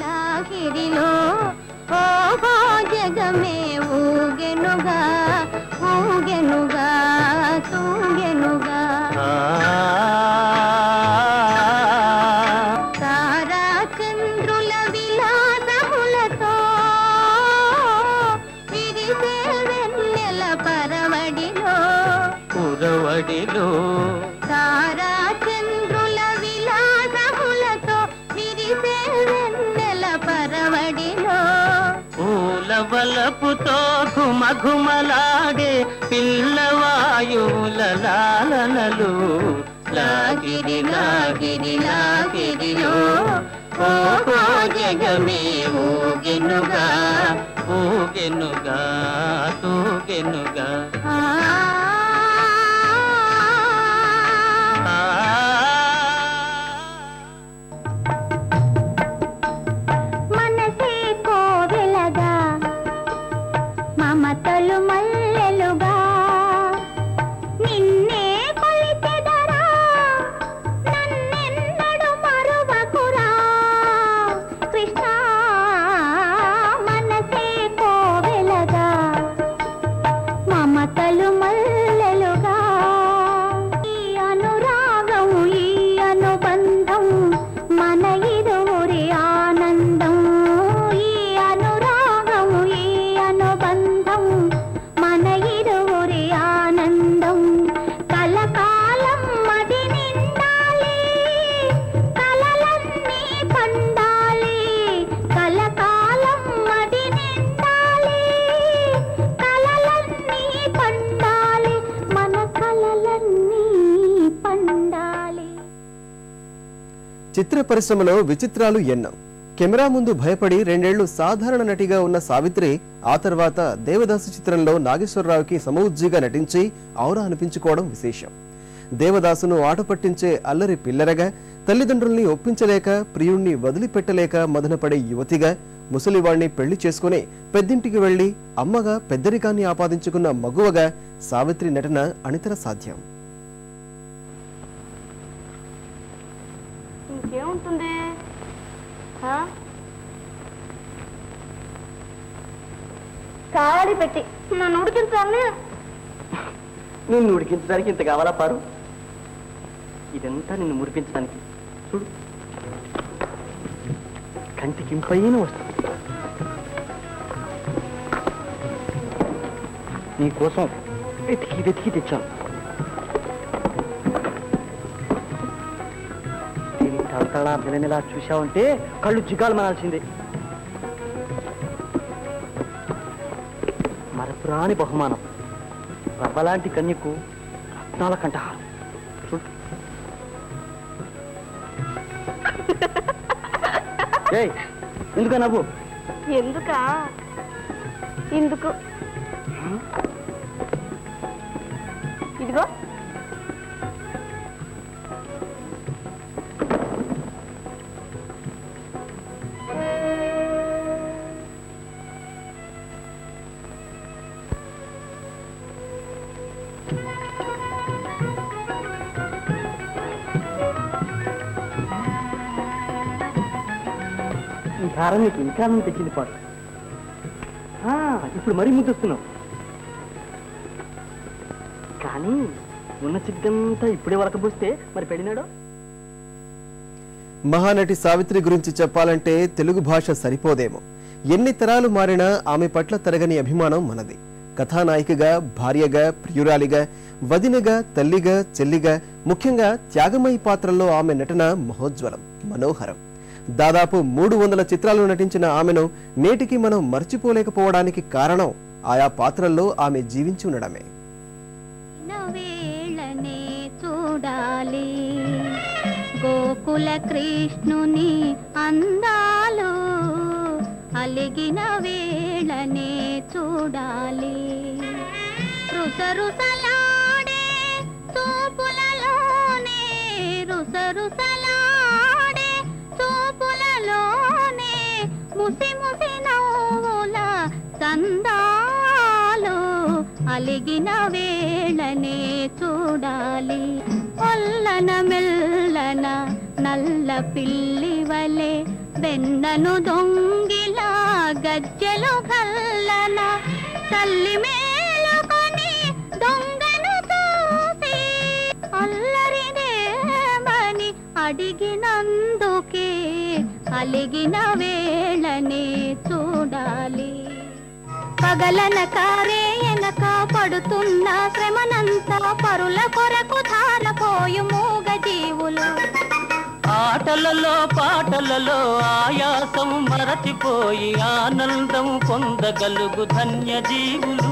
లాహిరిలో ఓహో జగమే ఊగెనుగా ఊగెనుగా తూగెనుగా. తారా చంద్రుల విలాసములతో విరిసే వెన్నెల పరవడిలో పురవడిలో పూల వలపుతో ఘుమఘుమలాడే పిల్లవాయువుల లాలనలు లాగిరి లాగిరి లాగిరిలో ఓ జగమే ఊగెనుగా ఊగెనుగా తూగెనుగా. చిత్ర పరిశ్రమలో విచిత్రాలు ఎన్నో. కెమెరా ముందు భయపడి రెండేళ్ళు సాధారణ నటిగా ఉన్న సావిత్రి ఆ తర్వాత దేవదాసు చిత్రంలో నాగేశ్వరరావుకి సమవుజ్జిగా నటించి ఔరా అనిపించుకోవడం విశేషం. దేవదాసును ఆట పట్టించే అల్లరి పిల్లరగా తల్లిదండ్రుల్ని ఒప్పించలేక ప్రియుణ్ణి వదిలిపెట్టలేక మదనపడే యువతిగా ముసలివాణ్ణి పెళ్ళి చేసుకుని పెద్దింటికి వెళ్ళి అమ్మగా పెద్దరికాన్ని ఆపాదించుకున్న మగువగా సావిత్రి నటన అనితర సాధ్యం. ఇంకేముంటుంది? ఆ? పెట్టి. నన్ను ఉడికించాలని. నిన్ను ఉడికించడానికి ఇంత కావాలా పారు? ఇదంతా నిన్ను మురిపించడానికి. చూడు. కంటికి ఇంపైన వస్తుంది. నీకోసం వెతికి వెతికి తెచ్చాను. తలతళ బిలనిలా చూశావంటే కళ్ళు జిగాలు మనాల్సిందే మరపురాని బహుమానం. రవ్వలాంటి కన్యకు రత్నాల కంఠహారం. చూడు. ఎందుక నవ్వు? ఎందుకా? ఇందుకు. ఈ హారం నీకు ఇంకా ఆనందం తెచ్చింది పాటు ఇప్పుడు మరీ ముద్దొస్తున్నావు కానీ ఉన్న చిగ్గంతా ఇప్పుడే వలకబోస్తే మరి పెళ్ళినాడు? మహానటి సావిత్రి గురించి చెప్పాలంటే తెలుగు భాష సరిపోదేమో. ఎన్ని తరాలు మారినా ఆమె పట్ల తరగని అభిమానం మనది. కథానాయికగా భార్యగా ప్రియురాలిగా వదినగా తల్లిగా చెల్లిగా ముఖ్యంగా త్యాగమయి పాత్రల్లో ఆమె నటన మహోజ్వలం మనోహరం. దాదాపు మూడు వందల చిత్రాల్లో నటించిన ఆమెను నేటికి మనం మర్చిపోలేకపోవడానికి కారణం ఆయా పాత్రల్లో ఆమె జీవించి ఉండడమే. చూడాలి. గోకుల కృష్ణుని అందాలు అలిగిన వేళనే చూడాలి. రుసరుసలాడే చూపులలోనే రుసరుసలాడే కలిగిన వేళనే చూడాలి. ఒల్లన మెల్లన నల్ల పిల్లి వలె వెన్నను దొంగిలా గజ్జెలు కల్లన తల్లి మేలుకొని దొంగను చూసి అల్లరిదేమని అడిగినందుకే అలిగిన వేళనే చూడాలి. పగలన కారే ఎనక పడుతున్న శ్రమనంతా పరుల కొరకు ధారపోయు మూగ జీవులు. ఆటలలో పాటలలో ఆయాసం మరచిపోయి ఆనందం పొందగలుగు ధన్య జీవులు